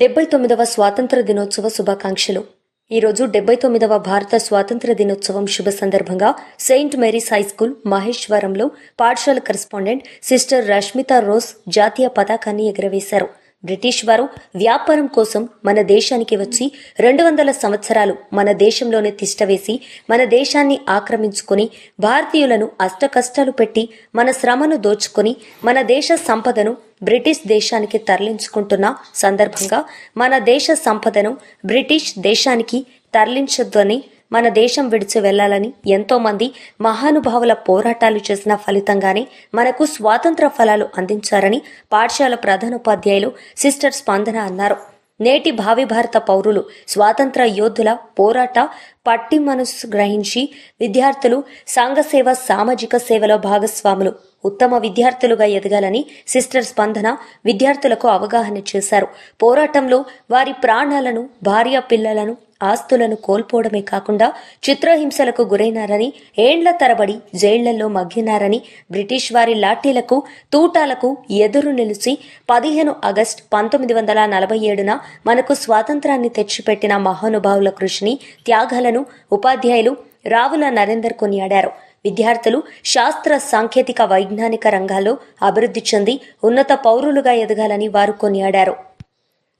డెబ్బై తొమ్మిదవ స్వాతంత్ర దినోత్సవ శుభాకాంక్షలు. ఈరోజు డెబ్బై తొమ్మిదవ భారత స్వాతంత్ర దినోత్సవం శుభ సందర్భంగా సెయింట్ మేరీస్ హై స్కూల్ మహేశ్వరంలో పాఠశాల కరెస్పాండెంట్ సిస్టర్ రష్మిత రోజ్ జాతీయ పతాకాన్ని ఎగురవేశారు. బ్రిటిష్ వారు వ్యాపారం కోసం మన దేశానికి వచ్చి రెండు వందల సంవత్సరాలు మన దేశంలోనే తిష్టవేసి మన దేశాన్ని ఆక్రమించుకొని భారతీయులను అష్టకష్టాలు పెట్టి మన శ్రమను దోచుకొని మన దేశ సంపదను బ్రిటిష్ దేశానికి తరలించుకుంటున్న సందర్భంగా మన దేశ సంపదను బ్రిటిష్ దేశానికి తరలించొద్దని మన దేశం విడిచి వెళ్ళాలని ఎంతో మంది మహానుభావుల పోరాటాలు చేసిన ఫలితంగానే మనకు స్వాతంత్ర ఫలాలు అందించారని పాఠశాల ప్రధానోపాధ్యాయులు సిస్టర్ స్పందన అన్నారు. నేటి భావి భారత పౌరులు స్వాతంత్ర యోధుల పోరాట పట్టి మనసు గ్రహించి విద్యార్థులు సంఘసేవ సామాజిక సేవలో భాగస్వాములు ఉత్తమ విద్యార్థులుగా ఎదగాలని సిస్టర్ స్పందన విద్యార్థులకు అవగాహన చేశారు. పోరాటంలో వారి ప్రాణాలను భార్య పిల్లలను ఆస్తులను కోల్పోవడమే కాకుండా చిత్రహింసలకు గురైనారని ఏండ్ల తరబడి జైళ్ళలో మగ్గినారని బ్రిటిష్ వారి లాఠీలకు తూటాలకు ఎదురు నిలిచి పదిహేను ఆగస్టు పంతొమ్మిది వందల నలభై ఏడున మనకు స్వాతంత్రాన్ని తెచ్చిపెట్టిన మహానుభావుల కృషిని త్యాగాలను ఉపాధ్యాయులు రావుల నరేందర్ కొనియాడారు. విద్యార్థులు శాస్త్ర సాంకేతిక వైజ్ఞానిక రంగాల్లో అభివృద్ధి చెంది ఉన్నత పౌరులుగా ఎదగాలని వారు కొనియాడారు.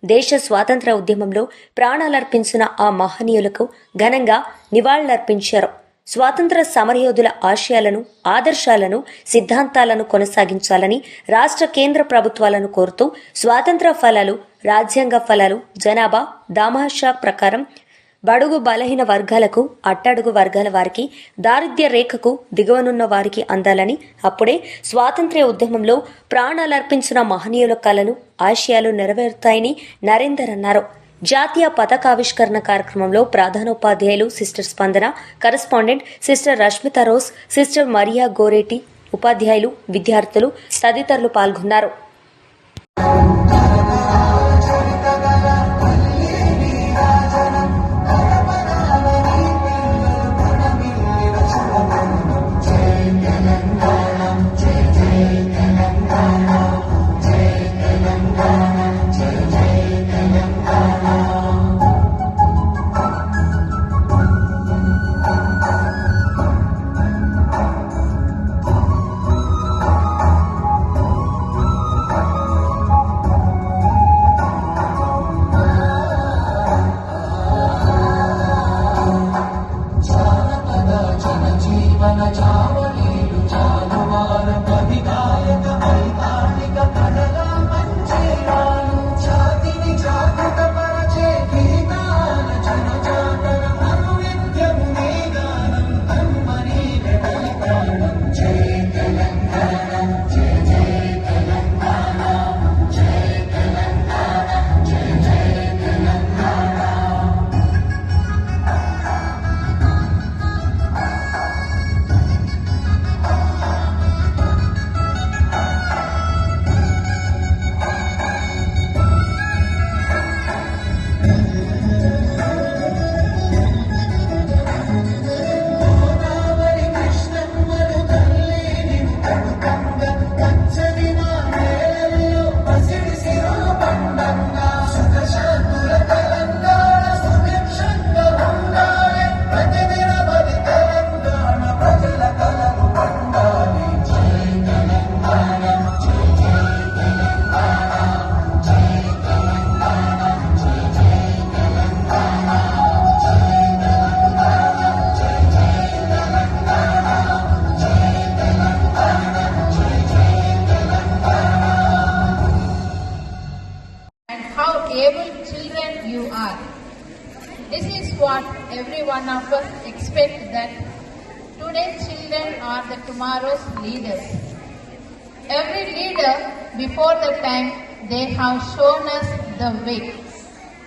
దేశ స్వాతంత్ర ఉద్యమంలో ప్రాణాలర్పించిన ఆ మహనీయులకు ఘనంగా నివాళులర్పించారు. స్వాతంత్ర సమరయోధుల ఆశయాలను ఆదర్శాలను సిద్ధాంతాలను కొనసాగించాలని రాష్ట్ర కేంద్ర ప్రభుత్వాలను కోరుతూ స్వాతంత్ర ఫలాలు రాజ్యాంగ ఫలాలు జనాభా దామాషా ప్రకారం బడుగు బలహీన వర్గాలకు అట్టడుగు వర్గాల వారికి దారిద్ర్య రేఖకు దిగువనున్న వారికి అందాలని అప్పుడే స్వాతంత్ర్య ఉద్యమంలో ప్రాణాలర్పించిన మహనీయుల కళలు ఆశయాలు నెరవేరుతాయని నరేందర్ అన్నారు. జాతీయ పతాకావిష్కరణ కార్యక్రమంలో ప్రధానోపాధ్యాయులు sister Spandana correspondent sister Rashmitha Rose sister Maria Goretti ఉపాధ్యాయులు విద్యార్థులు తదితరులు పాల్గొన్నారు. Time they have shown us the way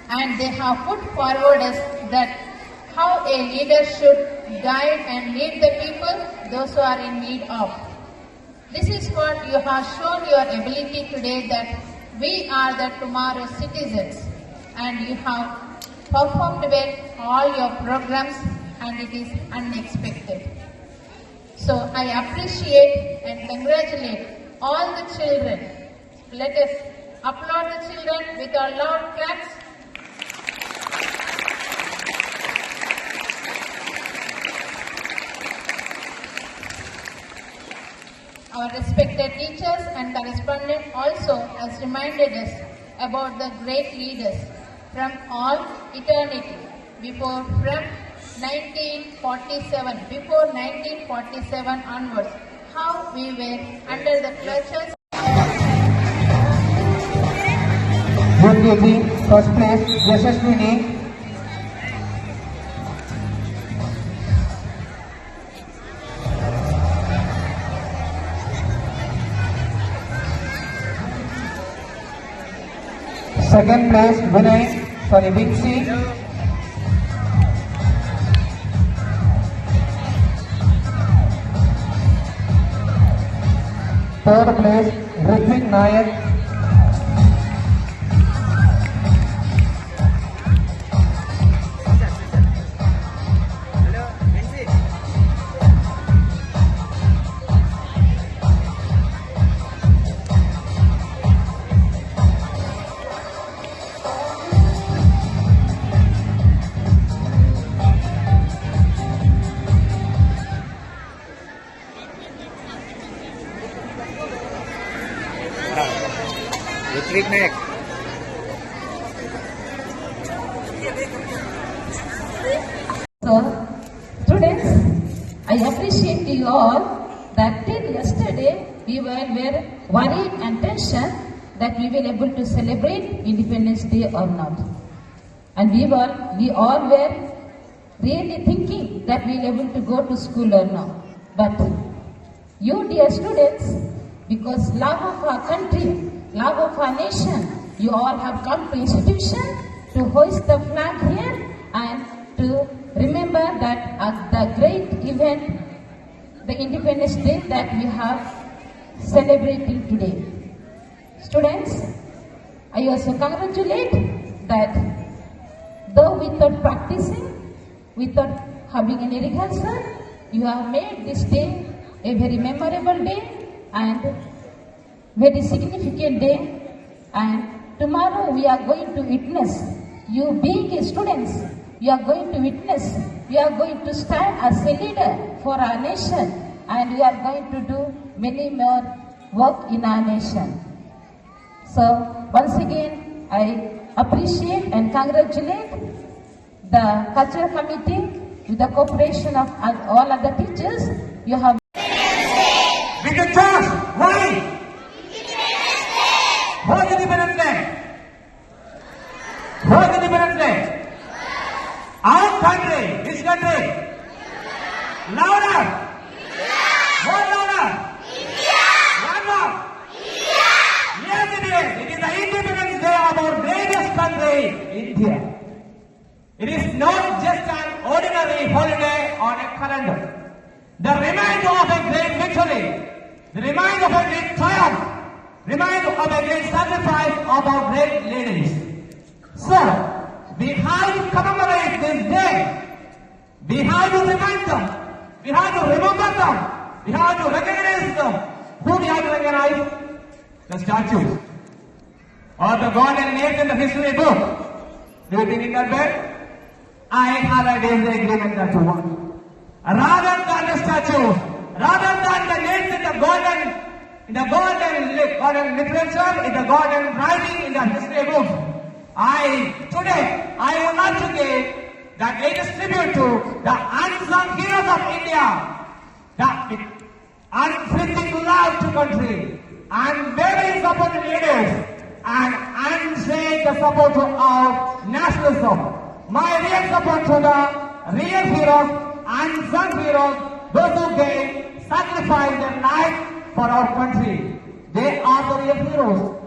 and they have put forward us that how a leader should guide and lead the people those who are in need of. This is what you have shown your ability today that we are the tomorrow's citizens and you have performed well all your programs and it is unexpected. So I appreciate and congratulate all the children. Let us Applaud the children with our loud claps. Our respected teachers and correspondent also has reminded us about the great leaders from all eternity before from 1947 before 1947 onwards how we were under the clutches गेली first place Yashaswini second place Vinay sorry बिक्सी third place Ritvik Nayak you all that till yesterday we were, were worried and tension that we were able to celebrate Independence Day or not. And we were, we all were really thinking that we were able to go to school or not. But you dear students, because love of our country, love of our nation, you all have come to institution to hoist the flag here and to remember that uh, the great event, the Independence Day that we have celebrating today. Students, I also congratulate that though without practicing, without having any rehearsal, you have made this day a very memorable day and very significant day. And tomorrow we are going to witness, you being students, you are going to witness, you are going to stand as a leader for our nation and we are going to do many more work in our nation. So once again, I appreciate and congratulate the cultural committee with the cooperation of all other teachers. You have the chance, why? Why the Independence Day? Why the Independence Day? Our country, this country. Louder. More louder. One more. Yes, it is. It is the Independence Day of our India. It is not just an ordinary holiday on a calendar. The reminder of a great victory, the reminder of a great triumph, the reminder of a great sacrifice of our great ladies. So, we have to commemorate this day. We have to remind them. We have to remember them. We have to recognize them. Who we have to recognize? The statues. Or the golden names in the history book. Do you think it that way? I have a disagreement that one. Rather than the statues, rather than the names in the golden, in the golden, golden literature, in the golden writing, in the history books, I today I would like to give that latest tribute to the unsung heroes of India, the unflinching love to country, unwavering support to leaders, and unshakable support to our nationalism. My real support to the real heroes, and unsung heroes, those who gave, sacrificed their life for our country. They are the real heroes.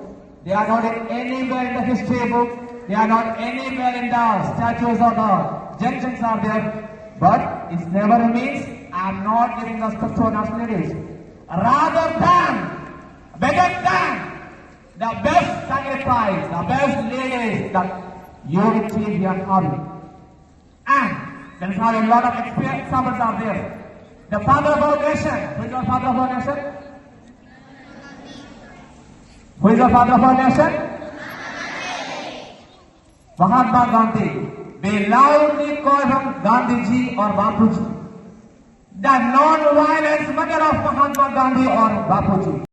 They are not in anywhere in the history book. They are not anywhere in the statues or the junctions are there. But it never means I am not giving respect to our nationalities. Rather than, better than the best sacrifice, the best leaders that you will achieve your having. And there is a lot of experience, examples out there. The father of our nation, who is the father of our nation? Who is the father of our nation? Mahatma Gandhi. They loudly call him Gandhiji or Bapuji. The non-violence mother of Mahatma Gandhi or Bapuji.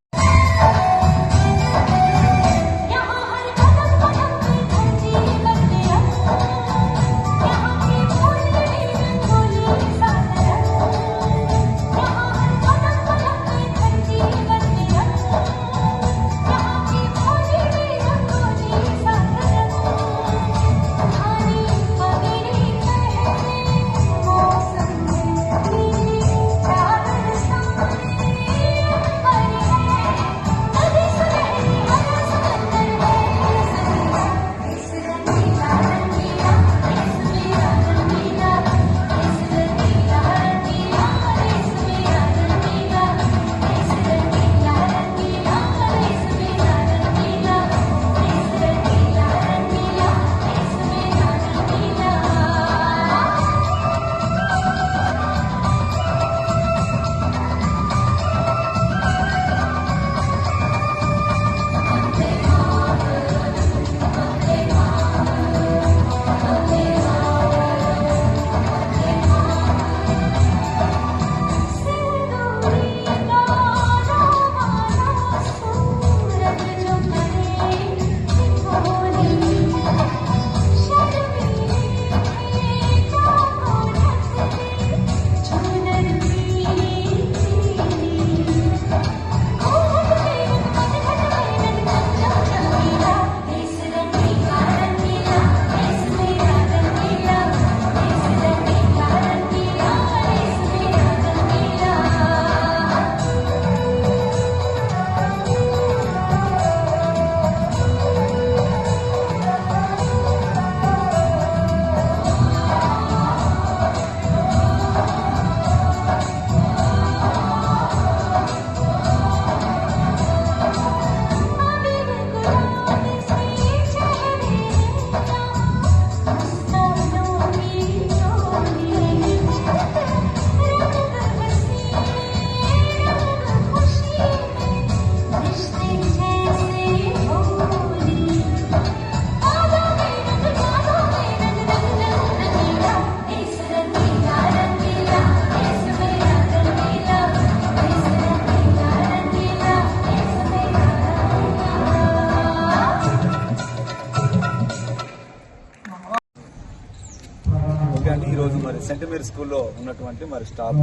ఉన్నటువంటి మరి staff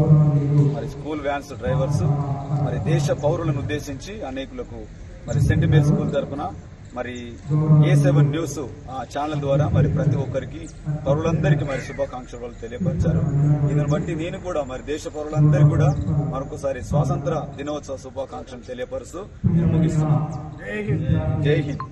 మరి school vans drivers మరి దేశ పౌరులను ఉద్దేశించి అనేకులకు మరి cent Mary school తరఫున మరి ఏ సెవెన్ న్యూస్ ఛానల్ ద్వారా మరి ప్రతి ఒక్కరికి పౌరులందరికీ మరి శుభాకాంక్షలు తెలియపరిచారు. దీనిని బట్టి నేను కూడా మరి దేశ పౌరులందరికీ కూడా మరొకసారి స్వాతంత్ర దినోత్సవ శుభాకాంక్షలు తెలియపరుస్తూ నేను ముగిస్తున్నాను. జై హింద్.